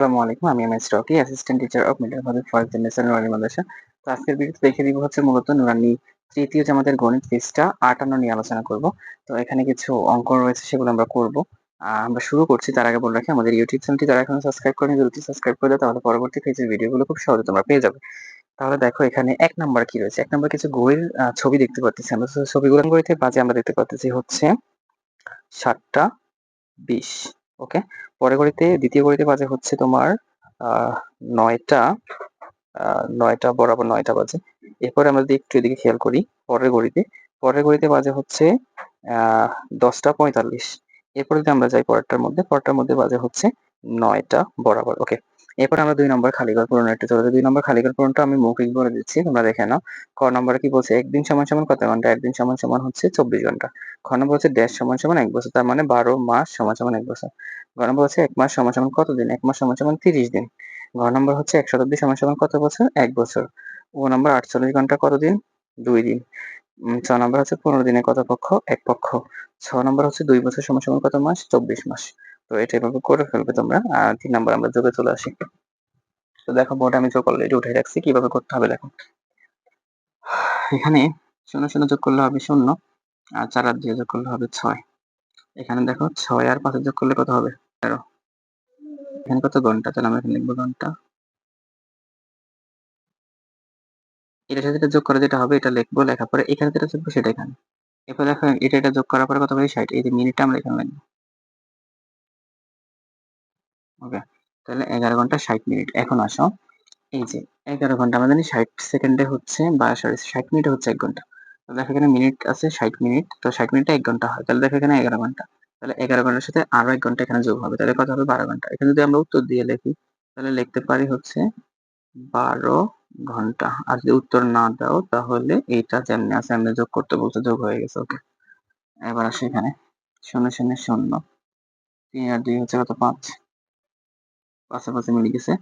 আসসালামু আলাইকুম, আমি M S Rocky assistant teacher of middle public forest generation Noorani Madrasa তো আজকের ভিডিওতে দেখে দিব হচ্ছে মূলত নুরানি তৃতীয় যে আমাদের গণিত পৃষ্ঠা আটান্ন নিয়ে আলোচনা করব। তো এখানে কিছু অঙ্ক রয়েছে, সেগুলো আমরা করব। আমরা শুরু করছি, তার আগে বলে রাখি, আমাদের ইউটিউব চ্যানেলটি যারা এখনও সাবস্ক্রাইব করেনি, দ্রুত সাবস্ক্রাইব করে দাও, তাহলে পরবর্তী ফেজের ভিডিওগুলো খুব সহজে তোমরা পেয়ে যাবে। তাহলে দেখো, এখানে এক নাম্বার কি রয়েছে? এক নাম্বার কিছু বইয়ের ছবি দেখতে পাচ্ছি আমরা। ছবিগুলো গড়িতে বাজে আমরা দেখতে পাচ্ছি হচ্ছে সাতটা বিশ। ওকে? পরের ঘড়িতে, দ্বিতীয় ঘড়িতে বাজে হচ্ছে তোমার নয়টা নয়টা বরাবর নয়টা বাজে। এরপরে আমরা যদি একটু এদিকে খেয়াল করি, পরের ঘড়িতে পরের ঘড়িতে বাজে হচ্ছে দশটা পঁয়তাল্লিশ। এরপরে যদি আমরা যাই পরেরটার মধ্যে পরেরটার মধ্যে বাজে হচ্ছে নয়টা বরাবর, ওকে? এরপর আমরা দুই নম্বর খালি ঘর পূরণ একটু চলে দুই নম্বর খালি ঘর পূরণটা আমি মৌখিক বলে দিচ্ছি, তোমরা দেখে নাও। ক নম্বরে কি বলছে? একদিন সমান সমান কত ঘণ্টা? একদিন সমান সমান হচ্ছে চব্বিশ ঘণ্টা। খ নম্বর হচ্ছে দেড় সমান সমান এক বছর, তার মানে বারো মাস সমান সমান এক বছর। ঘ নম্বর হচ্ছে এক মাস সমান সমান কত দিন? এক মাস সমান সমান তিরিশ দিন। ঘ নম্বর হচ্ছে এক শতাব্দী সমান সমান কত বছর? এক বছর। ও নম্বর আটচল্লিশ ঘণ্টা কত দিন? দুই দিন। ছ নম্বর হচ্ছে পনেরো দিনে কত পক্ষ এক পক্ষ। ছ নম্বর হচ্ছে দুই বছর সমান সমান কত মাস? চব্বিশ মাস। তো এটা এভাবে করে ফেলবে তোমরা। আর তিন নম্বর আমরা যোগে চলে আসি। তো দেখো বোর্ড আমি যোগ অলরেডি উঠে রাখছি। কীভাবে করতে হবে দেখো। এখানে শূন্য শূন্য যোগ করলে হবে শূন্য, আর চার আর দিয়ে যোগ করলে হবে ছয়। এখানে দেখো, ছয় আর পাঁচে যোগ করলে কত হবে? তেরো। এখানে কত ঘণ্টা? তাহলে আমরা এখানে লিখব ঘণ্টা। এটার সাথে যোগ করে যেটা হবে, এটা লিখব লেখার পরে এখানে যেটা যোগ সেটা এখানে। এরপর দেখো, এটা এটা যোগ করার পরে কত হবে? ষাট। এই যে মিনিটটা আমরা এখানে লিখব। ওকে? তাহলে এগারো ঘণ্টা ষাট মিনিট। এখন আসো। এই যে, এগারো ঘণ্টা জানি ষাট সেকেন্ডে হচ্ছে বা সরি ষাট মিনিটে হচ্ছে এক ঘণ্টা। তো দেখো এখানে মিনিট আছে ষাট মিনিট। তো ষাট মিনিটে এক ঘণ্টা হয়। তাহলে দেখো এখানে এগারো ঘণ্টা। তাহলে এগারো ঘণ্টার সাথে আরও এক ঘণ্টা এখানে যোগ হবে। তাহলে কত হবে? বারো ঘণ্টা। এখানে যদি আমরা উত্তর দিয়ে লিখি, তাহলে লিখতে পারি হচ্ছে বারো ঘণ্টা। আর যদি উত্তর না দাও, তাহলে এইটা যেমনি আছে এমনি যোগ করতে বলতে যোগ হয়ে গেছে। ওকে? এবার আসে এখানে। শূন্য শূন্য শূন্য। তিন আর দুই হচ্ছে কত? পাঁচ। পাশাপাশি মিলে গেছে।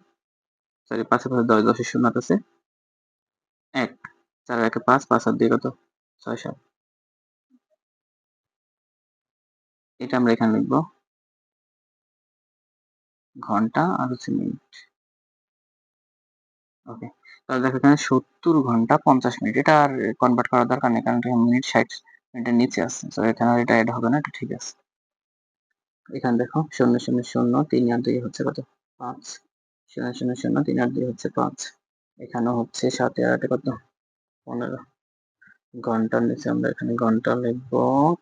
সরি পাশে পাশে দশ দশের শূন্য আছে। এক, চার, একে পাঁচ পাঁচ আর দুই, কত? ছয়, সাত। এটা আমরা এখানে লিখব। ঘণ্টা আর হচ্ছে মিনিট। ওকে, তাহলে দেখো এখানে সত্তর ঘণ্টা পঞ্চাশ মিনিট। এটা আর কনভার্ট করার দরকার নেই, কারণ মিনিট ষাট, মিনিটের নিচে আছে। তো এখানে এটা অ্যাড হবে না, এটা ঠিক আছে। এখানে দেখো শূন্য শূন্য শূন্য, তিন আর দুই হচ্ছে কত? পাঁচ। শূন্য শূন্য শূন্য, তিন আর দুই হচ্ছে পাঁচ। এখানে হচ্ছে সাথে আর কত পনেরো। ঘণ্টার নিচে আমরা এখানে ঘণ্টা লিখব।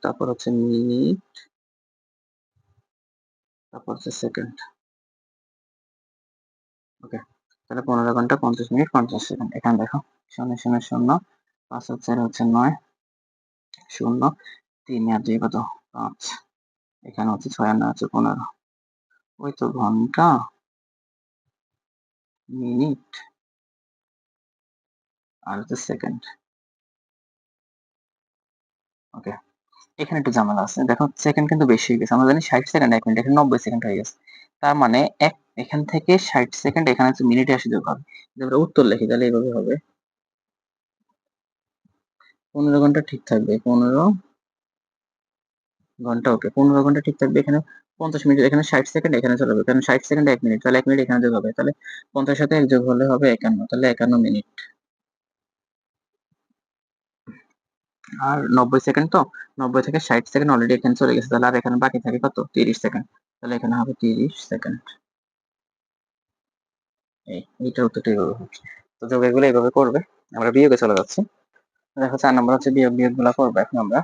তারপর হচ্ছে মিনিট। তারপর হচ্ছে সেকেন্ড। ওকে, তাহলে পনেরো ঘণ্টা পঞ্চাশ মিনিট, পঞ্চাশ সেকেন্ড। এখানে দেখো, শূন্য শূন্য শূন্য, পাঁচ হচ্ছে হচ্ছে নয়। শূন্য, তিন আর দুই কত? পাঁচ। এখানে হচ্ছে ছয় আর নয় হচ্ছে পনেরো। ওই তো ঘণ্টা। মিনিট আর হচ্ছে সেকেন্ড ওকে এখানে একটু ঝামেলা আছে। দেখো সেকেন্ড কিন্তু বেশি হয়ে গেছে। আমরা জানি ষাট সেকেন্ড এক মিনিট এখানে নব্বই সেকেন্ড হয়ে গেছে। তার মানে এক, এখান থেকে ষাট সেকেন্ড এখানে হচ্ছে মিনিটে আসে যোগ হবে। যদি আমরা উত্তর লিখি, তাহলে এইভাবে হবে। পনেরো ঘণ্টা ঠিক থাকবে। পনেরো ঘণ্টা ওকে পনেরো ঘণ্টা ঠিক থাকবে এখানে। পঞ্চাশ মিনিট, এখানে ষাট সেকেন্ড এখানে চলে যাবে। কারণ ষাট সেকেন্ড এক মিনিট। তাহলে এক মিনিট এখানে যোগ হবে। তাহলে পঞ্চাশ সাথে এক যোগ হলে হবে একান্ন। তাহলে একান্ন মিনিট। আর নব্বই সেকেন্ড তো? নব্বই থেকে ষাট সেকেন্ড অলরেডি এখানে চলে গেছে। তাহলে আর এখানে বাকি থাকে কত? তিরিশ সেকেন্ড তাহলে এখানে হবে তিরিশ সেকেন্ড এই এইটার উত্তরটা হচ্ছে। তো যোগ এগুলো এইভাবে করবে। আমরা বিয়োগে চলে যাচ্ছি। দেখো চার নম্বর হচ্ছে বিয়োগ বিয়োগগুলা করব এখন আমরা।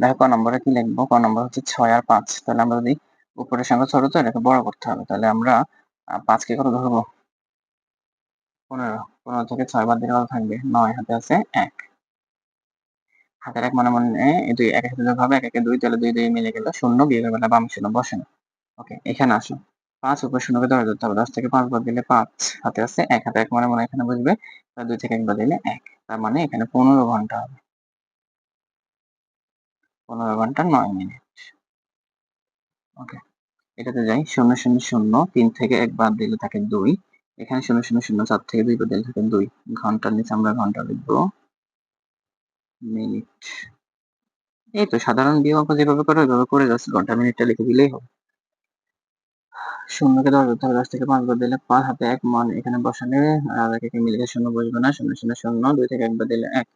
দেখো, ক নম্বরে কি লিখব? ক নম্বর হচ্ছে ছয় আর পাঁচ। তাহলে আমরা যদি উপরের সংখ্যা ছোট তো, এটাকে বড় করতে হবে। তাহলে আমরা পাঁচকে কত ধরবো? পনেরো। পনেরো থেকে ছয় বাদ দিলে কত থাকবে? নয়। হাতে আছে এক। হাতের এক মনে মনে দুই, এক যোগ হবে, এক একে দুই, তাহলে দুই দুই মিলে গেল শূন্য বিয়োগের বেলা বাম শূন্য, বসে না। ওকে, এখানে আসো। পাঁচ উপর শূন্যকে ধরে ধরতে হবে। দশ থেকে পাঁচ বাদ দিলে পাঁচ। হাতে আছে এক। হাতে এক মনে মনে এখানে বুঝবে? দুই থেকে এক বাদ দিলে এক। তার মানে এখানে পনেরো ঘণ্টা হবে। পনেরো ঘণ্টা নয় মিনিট। ওকে এটাতে যাই, শূন্য শূন্য শূন্য, তিন থেকে এক বাদ দিলে থাকে দুই। এখানে শূন্য শূন্য শূন্য, চার থেকে দুই বাদ দিলে থাকে দুই। ঘণ্টার নিচে আমরা ঘণ্টা লিখব। মিনিট। এই তো, সাধারণ বিয়োগ যেভাবে করে, ওইভাবে করে যাচ্ছে ঘণ্টা মিনিটটা লিখে দিলেই হবে। শূন্যকে দশ হবে দশ থেকে পাঁচ বার দিলে পাঁচ, হাতে এক, মান এখানে বসালে আর এক একে মিলে শূন্য বসবে না। শূন্য শূন্য শূন্য, দুই থেকে একবার দিলে এক।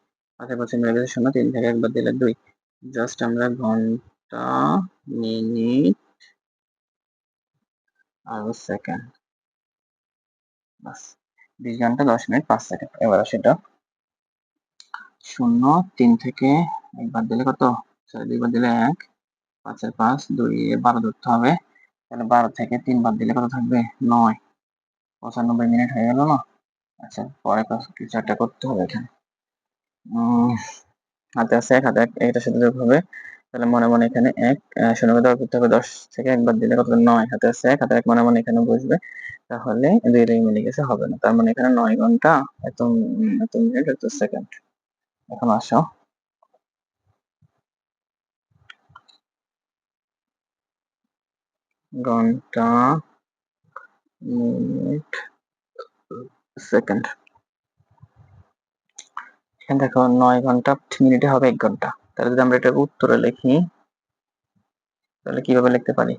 পাঁচের পাশে মিলে গেছে শূন্য, তিন থেকে একবার দিলে দুই। জাস্ট আমরা ঘণ্টা মিনিট আর সেকেন্ড। বিশ ঘণ্টা দশ মিনিট, পাঁচ সেকেন্ড। এবার সেটা শূন্য, তিন থেকে একবার দিলে কত? ছয় দুইবার দিলে এক। পাঁচের পাঁচ, দুই বারো ধরতে হবে। তাহলে বারো থেকে তিনবার দিলে কত থাকবে? নয়। পঁচানব্বই মিনিট হয়ে গেল না? আচ্ছা পরে কিছু একটা করতে হবে এখানে? হাতে আছে এক হাতে এক এটা সাথে যোগ হবে। তাহলে মনে মনে এখানে এক শূন্য দেওয়া করতে হবে দশ থেকে একবার দিলে কত নয়। হাতে আছে এক, হাতে এক মনে মনে এখানে বসবে। তাহলে দুই দুইটাই মিলে গেছে, হবে না। তার মানে এখানে নয় ঘণ্টা এত এত মিনিট এত সেকেন্ড। এখন আসো। ঘণ্টা, মিনিট, সেকেন্ড। এখানে দেখো নয় ঘণ্টা মিনিটে হবে এক ঘণ্টা। তাহলে যদি আমরা এটা উত্তরে লিখি, তাহলে কীভাবে লিখতে পারি?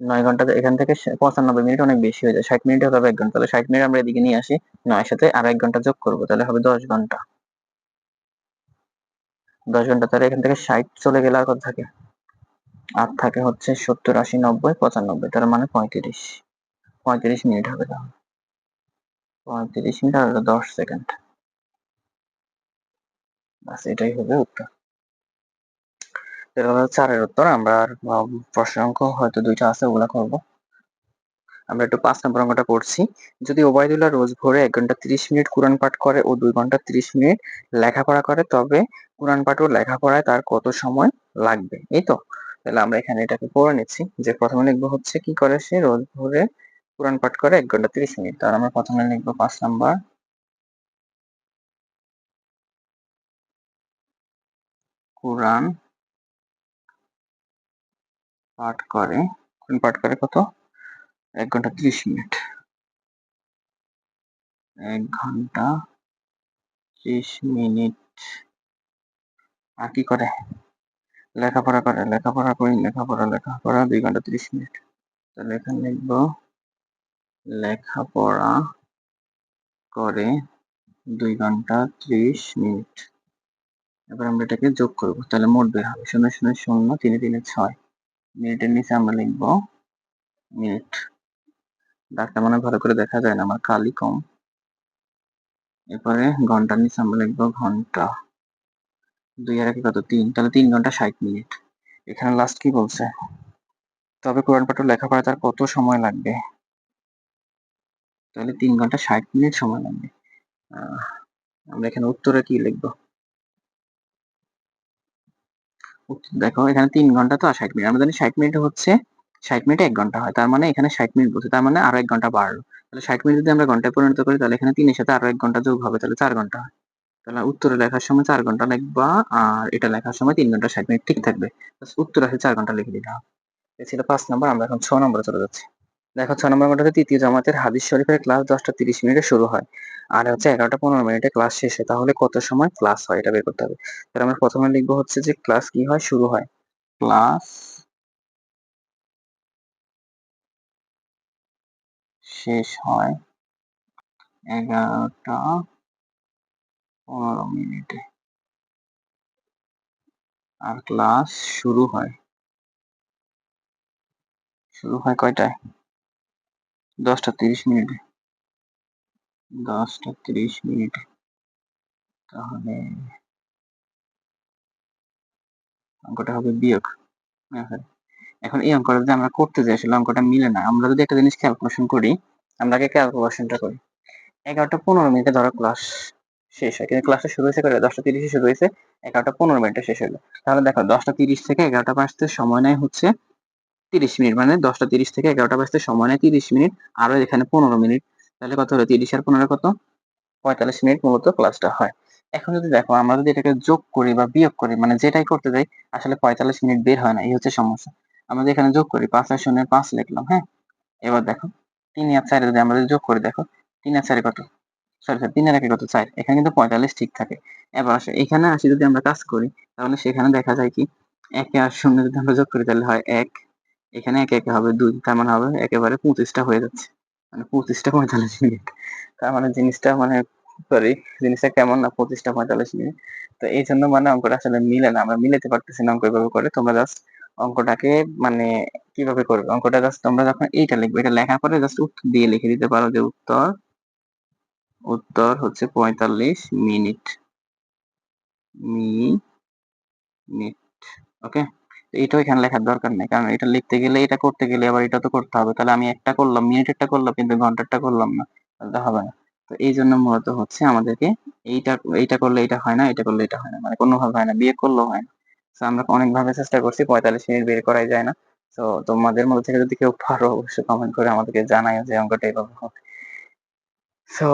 নয় ঘণ্টা এখান থেকে পঁচানব্বই মিনিট অনেক বেশি হয়ে যায়। ষাট মিনিট হবে এক ঘণ্টা। তাহলে ষাট মিনিট আমরা এদিকে নিয়ে আসি, নয় সাথে আর এক ঘণ্টা যোগ করব, তাহলে হবে দশ ঘণ্টা। দশ ঘণ্টা, তাহলে এখান থেকে ষাট চলে গেলে আর কত থাকে? আর থাকে হচ্ছে সত্তর, আশি, নব্বই, পঁচানব্বই, তার মানে পঁয়ত্রিশ। পঁয়ত্রিশ মিনিট হবে তাহলে। পঁয়ত্রিশ মিনিট আর দশ সেকেন্ড। বাস এটাই হবে উত্তর। এটা হলো চারের উত্তর, আমরা আর প্রশ্ন অঙ্ক হয়তো দুইটা আছে, ওগুলা করব। আমরা একটু পাঁচ নম্বর অঙ্কটা করছি। যদি ওবায়দুল্লাহ রোজ ভোরে এক ঘণ্টা তিরিশ মিনিট কোরআন পাঠ করে ও দুই ঘণ্টা তিরিশ মিনিট লেখাপড়া করে, তবে কোরআন পাঠ ও লেখাপড়ায় তার কত সময় লাগবে? এই তো, তাহলে আমরা এখানে এটাকে পড়ে নিচ্ছি। যে প্রথমে লিখব হচ্ছে কি করে সে রোজ ভোরে কোরআন পাঠ করে এক ঘণ্টা তিরিশ মিনিট। তার আমরা প্রথমে লিখব পাঁচ নাম্বার কোরআন পাঠ করে। কোরআন পাঠ করে কত? এক ঘণ্টা ত্রিশ মিনিট। এক ঘণ্টা ত্রিশ মিনিট। আর কি করে? লেখাপড়া করে, লেখাপড়া করি, লেখাপড়া লেখাপড়া, দুই ঘণ্টা ত্রিশ মিনিট। তাহলে এখানে লিখব, লেখাপড়া করে দুই ঘণ্টা ত্রিশ মিনিট। এবার আমরা এটাকে যোগ করব। তাহলে মোট বের হবে শূন্য শূন্য শূন্য, তিনে তিনে, ছয়। মিনিটের নিচে আমরা লিখব মিনিট। ডাকটা মনে ভালো করে দেখা যায় না, আমার কালি কম। এরপরে ঘণ্টার নিচে আমরা লিখব ঘণ্টা। দুই আর কত? তিন। তাহলে তিন ঘণ্টা ষাট মিনিট। এখানে লাস্ট কি বলছে? তবে কোরআন পাঠ লেখাপড়া তার কত সময় লাগবে? তাহলে তিন ঘণ্টা ষাট মিনিট সময় লাগবে। আমরা এখানে উত্তরে কি লিখব? দেখো, এখানে তিন ঘণ্টা তো আর ষাট মিনিট। আমরা জানি ষাট মিনিট হচ্ছে, ষাট মিনিট এক ঘণ্টা হয়। তার মানে এখানে ষাট মিনিট বলছে। তার মানে আরও এক ঘণ্টা বাড়লো। তাহলে ষাট মিনিট যদি আমরা ঘন্টায় পরিণত করি, তাহলে এখানে তিনের সাথে আরও এক ঘণ্টা যোগ হবে। তাহলে চার ঘণ্টা হয়। তাহলে উত্তরে লেখার সময় চার ঘণ্টা লিখবা, আর এটা লেখার সময় তিন ঘণ্টা ষাট মিনিট ঠিক থাকবে। উত্তর আসে চার ঘণ্টা লিখে দিতে হবে ছিল পাঁচ নম্বর, আমরা এখন ছ নম্বরে চলে যাচ্ছি। দেখো ছ নম্বর ঘন্টাতে তৃতীয় জামাতের হাদিস শরীফের ক্লাস দশটা তিরিশ মিনিটে শুরু হয়। আর হচ্ছে এগারোটা পনেরো মিনিটে ক্লাস শেষে তাহলে কত সময় ক্লাস হয়? এটা বের করতে হবে। তাহলে আমরা প্রথমে লিখব হচ্ছে যে ক্লাস কি হয়? শুরু হয়। ক্লাস শেষ হয় এগারোটা পনেরো মিনিটে। আর ক্লাস শুরু হয়। শুরু হয় কয়টায়? দশটা তিরিশ মিনিটে। দশটা তিরিশ মিনিটে। তাহলে অঙ্কটা হবে বিয়োগ। এখন এই অঙ্কটা যদি আমরা করতে যাই, আসলে অঙ্কটা মিলে না। আমরা যদি একটা জিনিস ক্যালকুলেশন করি, আমরা আগে ক্যালকুলেশনটা করি। এগারোটা পনেরো মিনিটে ধরো ক্লাস শেষ হয়। কিন্তু ক্লাসটা শুরু হয়েছে করে দশটা তিরিশে শুরু হয়েছে। এগারোটা পনেরো মিনিটে শেষ হলো। তাহলে দেখো, দশটা তিরিশ থেকে এগারোটা বাজতে সময় নেয় হচ্ছে তিরিশ মিনিট মানে দশটা তিরিশ থেকে এগারোটা বাজতে সময় তিরিশ মিনিট, আরও এখানে পনেরো মিনিট। তাহলে কত হলো? তিরিশ আর পনেরো কত? পঁয়তাল্লিশ মিনিট মূলত ক্লাসটা হয়। এখন যদি দেখো, আমরা যদি এটাকে যোগ করি বা বিয়োগ করি মানে যেটাই করতে যাই, আসলে পঁয়তাল্লিশ মিনিট বের হয় না, এই হচ্ছে সমস্যা। আমরা এখানে যোগ করি, পাঁচ আর শূন্য, পাঁচ লিখলাম হ্যাঁ? এবার দেখো, তিন আর চারে যদি আমরা যোগ করি, দেখো, তিন আর চারে কত? সরি সরি তিনের একে কত? চার। এখানে কিন্তু পঁয়তাল্লিশ ঠিক থাকে। এবার আসে, এখানে আসি যদি আমরা কাজ করি, তাহলে সেখানে দেখা যায় কি, একে আর শূন্য যদি আমরা যোগ করি, তাহলে হয় এক। এখানে একে একে হবে দুই, তার মানে হবে একেবারে পঁচিশটা হয়ে যাচ্ছে। মানে পঁচিশটা পঁয়তাল্লিশ মিনিট। তার মানে জিনিসটা মানে সরি জিনিসটা কেমন না পঁচিশটা পঁয়তাল্লিশ মিনিট। তো এই জন্য মানে অঙ্কটা আসলে মিলে না, আমরা মিলাতে পারতেছি না অঙ্ক এভাবে করে। তোমরা জাস্ট অঙ্কটাকে মানে কীভাবে করবে? অঙ্কটা জাস্ট তোমরা যখন এইটা লিখবে, এটা লেখার পরে জাস্ট উত্তর দিয়ে লিখে দিতে পারো যে উত্তর উত্তর হচ্ছে পঁয়তাল্লিশ মিনিট। মিনিট, ওকে? এইটাও এখানে লেখার দরকার নেই। কারণ এটা লিখতে গেলে, এটা করতে গেলে আবার এটা তো করতে হবে। তাহলে আমি একটা করলাম মিনিটেরটা করলাম, কিন্তু ঘন্টারটা করলাম না। তাহলে হবে না। তো এই জন্য মূলত হচ্ছে আমাদেরকে এইটা এইটা করলে এটা হয় না, এটা করলে এটা হয় না। মানে কোনোভাবে হয় না বিয়ে করলেও হয় না। তো আমরা অনেক ভাবে চেষ্টা করছি, পঁয়তাল্লিশ মিনিট বের করাই যায় না। তো তোমাদের মধ্যে থেকে যদি কেউ পারো, অবশ্যই কমেন্ট করে আমাদেরকে জানাই যে অঙ্কটা এভাবে হবে সো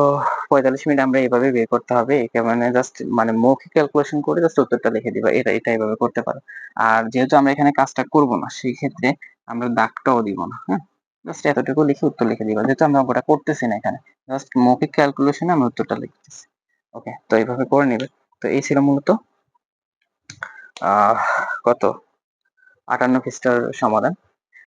পঁয়তাল্লিশ মিনিট আমরা এইভাবে বের করতে হবে, একে মানে জাস্ট মানে মৌখিক ক্যালকুলেশন করে জাস্ট উত্তরটা লিখে দিবা, এটা এটা এইভাবে করতে পারো। আর যেহেতু আমরা এখানে কাজটা করব না, সেই ক্ষেত্রে আমরা দাগটাও দিব না হ্যাঁ? জাস্ট এতটুকু লিখে উত্তর লিখে দিবা, যেহেতু আমরা অঙ্কটা করতেছি না এখানে। জাস্ট মৌখিক ক্যালকুলেশনে আমরা উত্তরটা লিখতেছি ওকে তো এইভাবে করে নেবে। তো এই ছিল মূলত কত? আটান্ন খ্রিস্টার সমাধান।